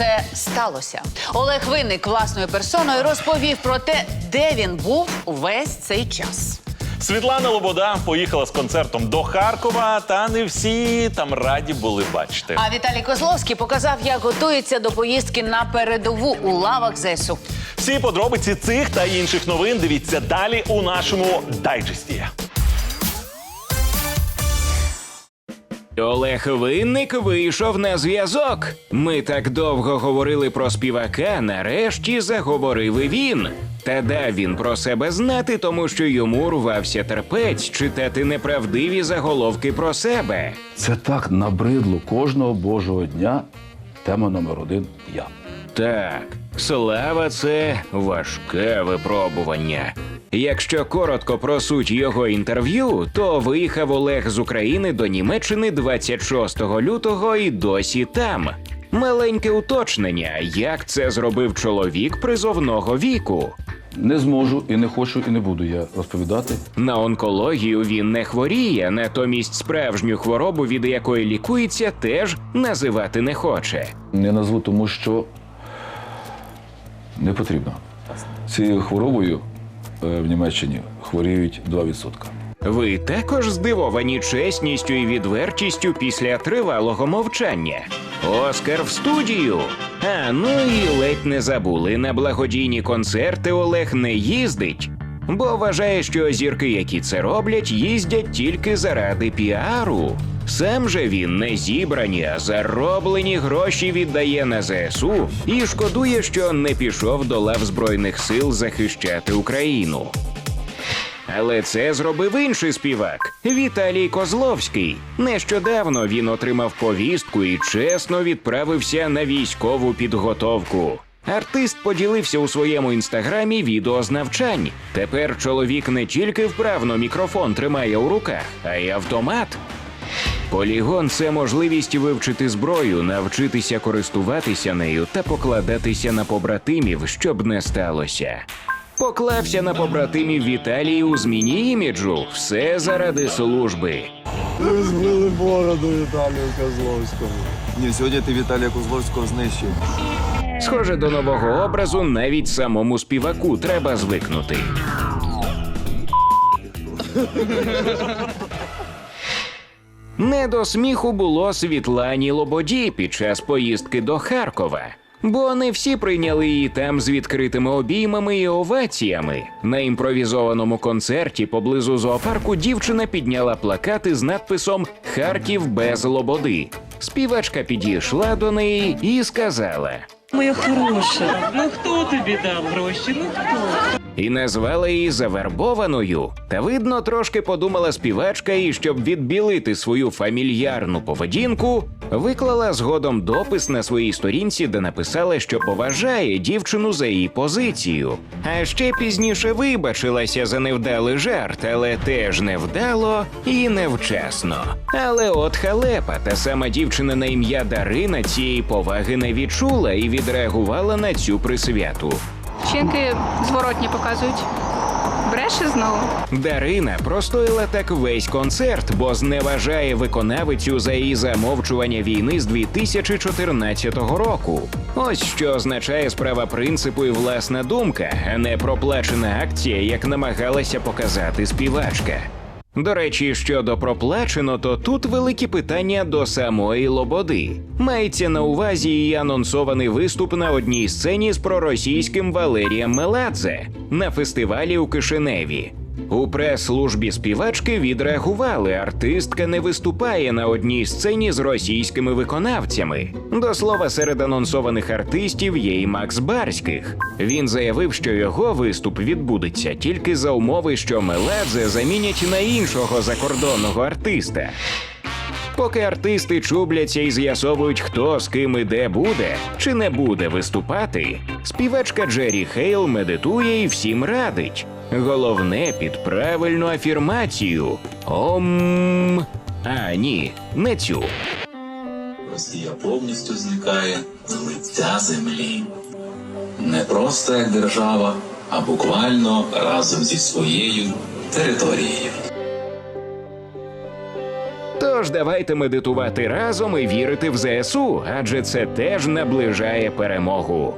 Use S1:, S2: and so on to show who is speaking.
S1: все сталося. Олег Винник власною персоною розповів про те, де він був увесь цей час.
S2: Світлана Лобода поїхала з концертом до Харкова, та не всі там раді були бачити.
S1: А Віталій Козловський показав, як готується до поїздки на передову у лавах ЗСУ.
S2: Всі подробиці цих та інших новин дивіться далі у нашому дайджесті.
S3: Олег Винник вийшов на зв'язок. Ми так довго говорили про співака. Нарешті заговорив і він. Та дав він про себе знати, тому що йому рвався терпець читати неправдиві заголовки про себе.
S4: Це так набридло кожного божого дня. Тема номер один я.
S3: Так, слава це важке випробування. Якщо коротко про суть його інтерв'ю, то виїхав Олег з України до Німеччини 26 лютого і досі там. Маленьке уточнення, як це зробив чоловік призовного віку.
S4: Не зможу і не хочу, і не буду я розповідати.
S3: На онкологію він не хворіє, натомість справжню хворобу, від якої лікується, теж називати не хоче.
S4: Не назву, тому що не потрібно. Цією хворобою в Німеччині хворіють 2%.
S3: Ви також здивовані чесністю і відвертістю після тривалого мовчання. Оскар в студію. А ну і ледь не забули на благодійні концерти Олег не їздить, бо вважає, що зірки, які це роблять, їздять тільки заради піару. Сам же він не зібрані, а зароблені гроші віддає на ЗСУ і шкодує, що не пішов до лав збройних сил захищати Україну. Але це зробив інший співак Віталій Козловський. Нещодавно він отримав повістку і чесно відправився на військову підготовку. Артист поділився у своєму інстаграмі відео з навчань. Тепер чоловік не тільки вправно мікрофон тримає у руках, а й автомат. Полігон це можливість вивчити зброю, навчитися користуватися нею та покладатися на побратимів, щоб не сталося. Поклався на побратимів Віталій у зміні іміджу. Все заради служби.
S5: Ви збили бороду Віталію Козловському.
S6: Ні, сьогодні ти Віталія Козловського знищив.
S3: Схоже, до нового образу навіть самому співаку треба звикнути. Не до сміху було Світлані Лободі під час поїздки до Харкова. Бо не всі прийняли її там з відкритими обіймами і оваціями. На імпровізованому концерті поблизу зоопарку дівчина підняла плакати з надписом Харків без лободи. Співачка підійшла до неї і сказала:
S7: Моя хороша, ну хто тобі дав гроші? Ну хто?
S3: І назвала її завербованою. Та видно, трошки подумала співачка, і щоб відбілити свою фамільярну поведінку, виклала згодом допис на своїй сторінці, де написала, що поважає дівчину за її позицію. А ще пізніше вибачилася за невдалий жарт, але теж невдало і невчасно. Але от халепа, та сама дівчина на ім'я Дарина цієї поваги не відчула і відреагувала на цю присвяту.
S8: Вчинки зворотні показують. Бреше знову.
S3: Дарина простоїла так весь концерт, бо зневажає виконавицю за її замовчування війни з 2014 року. Ось що означає справа принципу і власна думка, а не проплачена акція, як намагалася показати співачка. До речі, щодо проплачено, то тут великі питання до самої Лободи. Мається на увазі її анонсований виступ на одній сцені з проросійським Валерієм Меладзе на фестивалі у Кишиневі. У прес-службі співачки відреагували, артистка не виступає на одній сцені з російськими виконавцями. До слова, серед анонсованих артистів є і Макс Барських. Він заявив, що його виступ відбудеться тільки за умови, що Меладзе замінять на іншого закордонного артиста. Поки артисти чубляться і з'ясовують, хто з ким і де буде чи не буде виступати, співачка Джері Хейл медитує і всім радить. Головне під правильну афірмацію. Ом. А ні, не цю.
S9: Росія повністю зникає з лиця землі. Не просто як держава, а буквально разом зі своєю територією.
S3: Тож давайте медитувати разом і вірити в ЗСУ, адже це теж наближає перемогу.